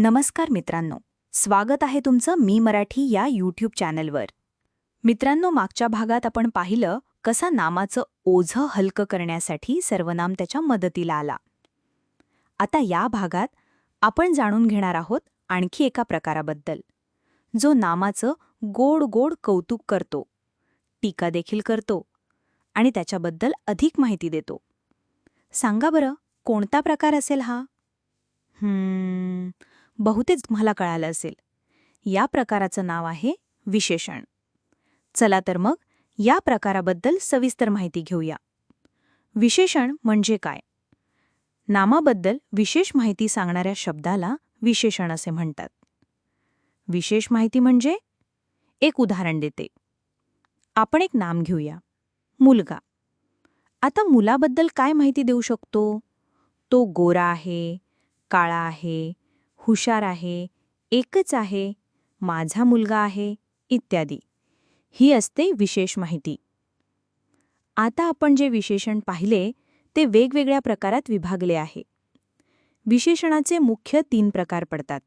नमस्कार मित्रांनो. स्वागत आहे तुमचं मी मराठी या यूट्यूब चॅनलवर. मित्रांनो मागच्या भागात आपण पाहिलं कसा नामाचं ओझं हलकं करण्यासाठी सर्वनाम त्याच्या मदतीला आला. आता या भागात आपण जाणून घेणार आहोत आणखी एका प्रकाराबद्दल. जो नामाचं गोड गोड कौतुक करतो टीका देखील करतो आणि त्याच्याबद्दल अधिक माहिती देतो. सांगा बरं कोणता प्रकार असेल हा? बहुतेक तुम्हाला कळालं असेल. या प्रकाराचं नाव आहे विशेषण. चला तर मग या प्रकाराबद्दल सविस्तर माहिती घेऊया. विशेषण म्हणजे काय? नामाबद्दल विशेष माहिती सांगणाऱ्या शब्दाला विशेषण असे म्हणतात. विशेष माहिती म्हणजे? एक उदाहरण देते. आपण एक नाम घेऊया. मुलगा. आता मुलाबद्दल काय माहिती देऊ शकतो? तो गोरा आहे काळा आहे हुशार आहे एकच आहे माझा मुलगा आहे इत्यादी. ही असते विशेष माहिती. आता आपण जे विशेषण पाहिले ते वेगवेगळ्या प्रकारात विभागले आहे. विशेषणाचे मुख्य तीन प्रकार पडतात.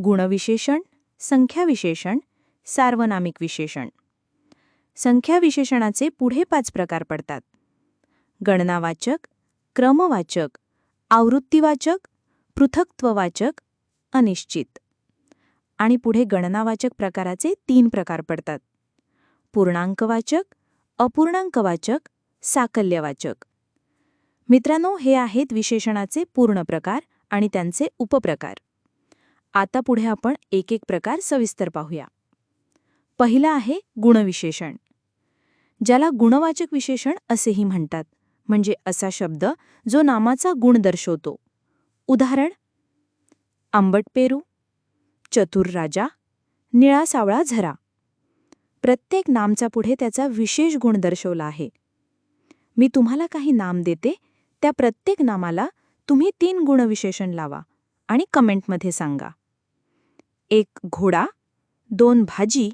गुणविशेषण संख्याविशेषण सार्वनामिक विशेषण. संख्याविशेषणाचे पुढे पाच प्रकार पडतात. गणनावाचक क्रमवाचक आवृत्तीवाचक पृथक्त्ववाचक अनिश्चित. आणि पुढे गणनावाचक प्रकाराचे तीन प्रकार पडतात. पूर्णांकवाचक अपूर्णांकवाचक साकल्यवाचक. मित्रांनो हे आहेत विशेषणाचे पूर्ण प्रकार आणि त्यांचे उपप्रकार. आता पुढे आपण एक एक प्रकार सविस्तर पाहूया. पहिला आहे गुणविशेषण. ज्याला गुणवाचक विशेषण असेही म्हणतात. म्हणजे असा शब्द जो नामाचा गुण दर्शवतो. उदाहरण आंबट पेरू चतुर राजा निळा सावळा झरा. प्रत्येक नामचा पुढे त्याचा विशेष गुण दर्शवला आहे. मी तुम्हाला काही नाम देते त्या प्रत्येक नामाला तुम्ही तीन गुणविशेषण लावा आणि कमेंटमध्ये सांगा. एक घोडा दोन भाजी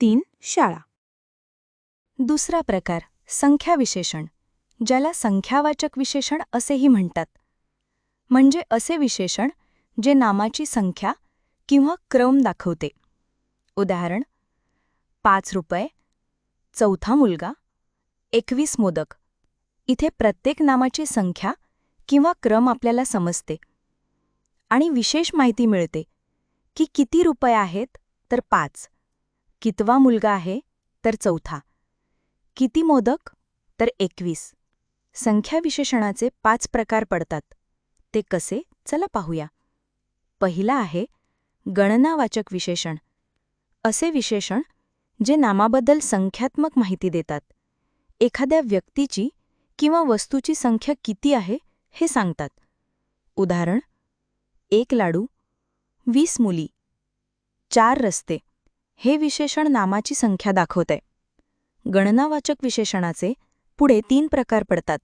तीन शाळा. दुसरा प्रकार संख्याविशेषण ज्याला संख्यावाचक विशेषण असेही म्हणतात. म्हणजे असे विशेषण जे नामाची संख्या किंवा क्रम दाखवते. उदाहरण पाच रुपये चौथा मुलगा एकवीस मोदक. इथे प्रत्येक नामाची संख्या किंवा क्रम आपल्याला समजते. आणि विशेष माहिती मिळते की किती रुपये आहेत तर पाच कितवा मुलगा आहे तर चौथा किती मोदक तर एकवीस. संख्याविशेषणाचे पाच प्रकार पडतात. ते कसे? चला पाहूया. पहिला आहे गणनावाचक विशेषण. असे विशेषण जे नामाबद्दल संख्यात्मक माहिती देतात. एखाद्या व्यक्तीची किंवा वस्तूची संख्या किती आहे हे सांगतात. उदाहरण एक लाडू वीस मुली चार रस्ते. हे विशेषण नामाची संख्या दाखवते. गणनावाचक विशेषणाचे पुढे तीन प्रकार पडतात.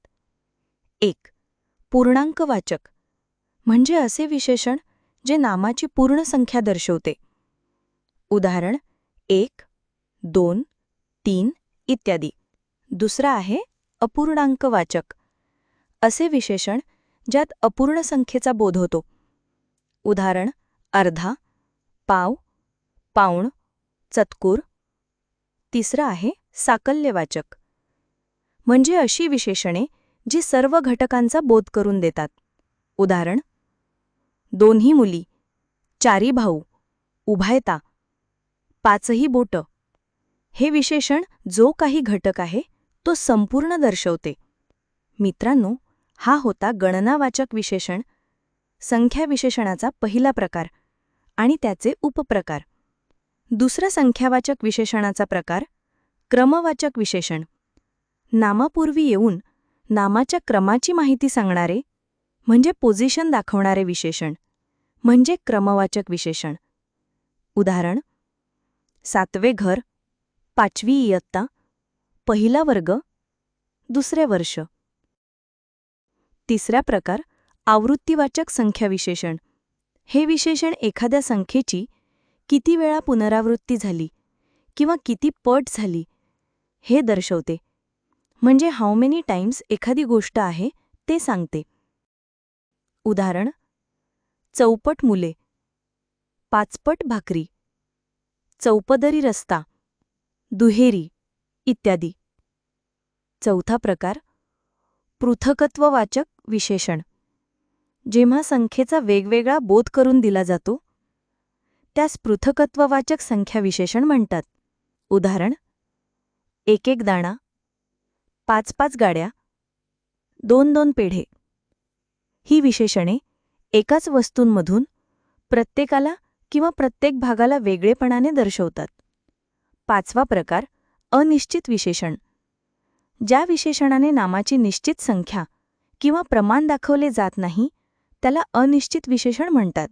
एक पूर्णांकवाचक. म्हणजे असे विशेषण जे नामाची पूर्ण संख्या दर्शवते. उदाहरण एक दोन तीन इत्यादी. दुसरा आहे अपूर्णांकवाचक असे विशेषण ज्यात अपूर्ण संख्येचा बोध होतो. उदाहरण अर्धा पाव पाऊण चतकूर. तिसरं आहे साकल्यवाचक म्हणजे अशी विशेषणे जी सर्व घटकांचा बोध करून देतात. उदाहरण दोन्ही मुली चारी भाऊ उभायता पाचही बोट. हे विशेषण जो काही घटक आहे तो संपूर्ण दर्शवते. मित्रांनो हा होता गणनावाचक विशेषण संख्या विशेषणाचा पहिला प्रकार आणि त्याचे उपप्रकार. दुसरा संख्यावाचक विशेषणाचा प्रकार क्रमवाचक विशेषण. नामापूर्वी येऊन नामाच्या क्रमाची माहिती सांगणारे म्हणजे पोझिशन दाखवणारे विशेषण. म्हणजे क्रमवाचक विशेषण. उदाहरण सातवे घर पाचवी इयत्ता पहिला वर्ग दुसरे वर्ष. तिसरा प्रकार आवृत्तीवाचक संख्या विशेषण. हे विशेषण एखाद्या संख्येची किती वेळा पुनरावृत्ती झाली किंवा किती पट झाली हे दर्शवते. म्हणजे हाऊ मेनी टाइम्स एखादी गोष्ट आहे ते सांगते. उदाहरण चौपट मुले पाचपट भाकरी चौपदरी रस्ता दुहेरी इत्यादी. चौथा प्रकार पृथकत्ववाचक विशेषण. जेव्हा संख्येचा वेगवेगळा बोध करून दिला जातो त्यास पृथकत्ववाचक संख्या विशेषण म्हणतात. उदाहरण एक एक दाणा पाच पाच गाड्या दोन दोन पेढे. ही विशेषणे एकाच वस्तूंमधून प्रत्येकाला किंवा प्रत्येक भागाला वेगळेपणाने दर्शवतात. पाचवा प्रकार अनिश्चित विशेषण. ज्या विशेषणाने नामाची निश्चित संख्या किंवा प्रमाण दाखवले जात नाही त्याला अनिश्चित विशेषण म्हणतात.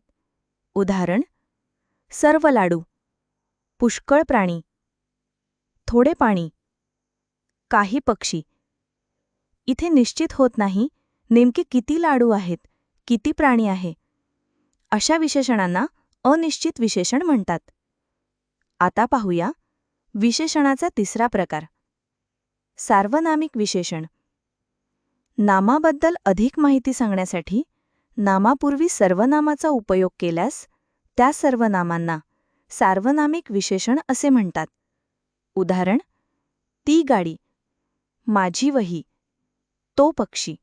उदाहरण सर्व लाडू पुष्कळ प्राणी थोडे पाणी काही पक्षी. इथे निश्चित होत नाही नेमके किती लाडू आहेत? किती प्राणी आहे? अशा विशेषणांना अनिश्चित विशेषण म्हणतात. आता पाहूया विशेषणाचा तिसरा प्रकार. सार्वनामिक विशेषण. नामाबद्दल अधिक माहिती सांगण्यासाठी नामापूर्वी सर्वनामाचा उपयोग केल्यास त्या सर्वनामांना सार्वनामिक विशेषण असे म्हणतात. उदाहरण ती गाडी माझी वही तो पक्षी.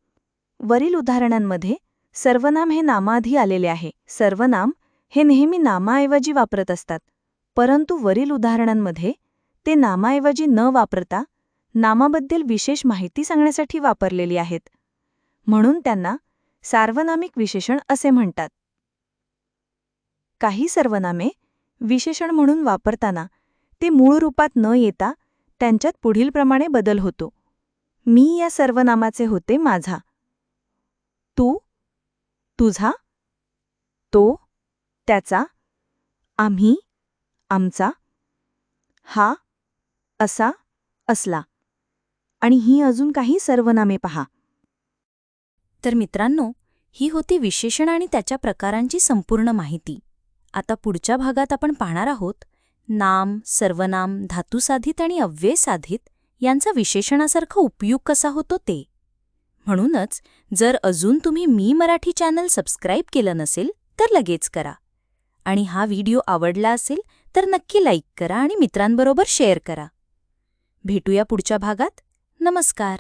वरील उदाहरणांमध्ये सर्वनाम हे नामाआधी आलेले आहे. सर्वनाम हे नेहमी नामाऐवजी वापरत असतात. परंतु वरील उदाहरणांमध्ये ते नामाऐवजी न वापरता नामाबद्दल विशेष माहिती सांगण्यासाठी वापरलेली आहेत. म्हणून त्यांना सार्वनामिक विशेषण असे म्हणतात. काही सर्वनामे विशेषण म्हणून वापरताना ते मूळ रूपात न येता त्यांच्यात पुढीलप्रमाणे बदल होतो. मी या सर्वनामाचे होते माझा. तुझा? तो? त्याचा? आम्ही? आमचा? हा? असा? असला. आणि ही अजून काही सर्वनामे पहा. तर मित्रांनो ही होती विशेषण आणि त्याच्या प्रकारांची संपूर्ण माहिती. आता पुढच्या भागात आपण पाहणार आहोत नाम सर्वनाम धातुसाधित आणि अव्ययसाधित यांचा विशेषणासारखा उपयोग कसा होतो ते. म्हणूनच जर अजून तुम्ही मी मराठी चॅनल सबस्क्राईब केलं नसेल तर लगेच करा. आणि हा व्हिडिओ आवडला असेल तर नक्की लाईक करा आणि मित्रांबरोबर शेअर करा. भेटूया पुढच्या भागात. नमस्कार.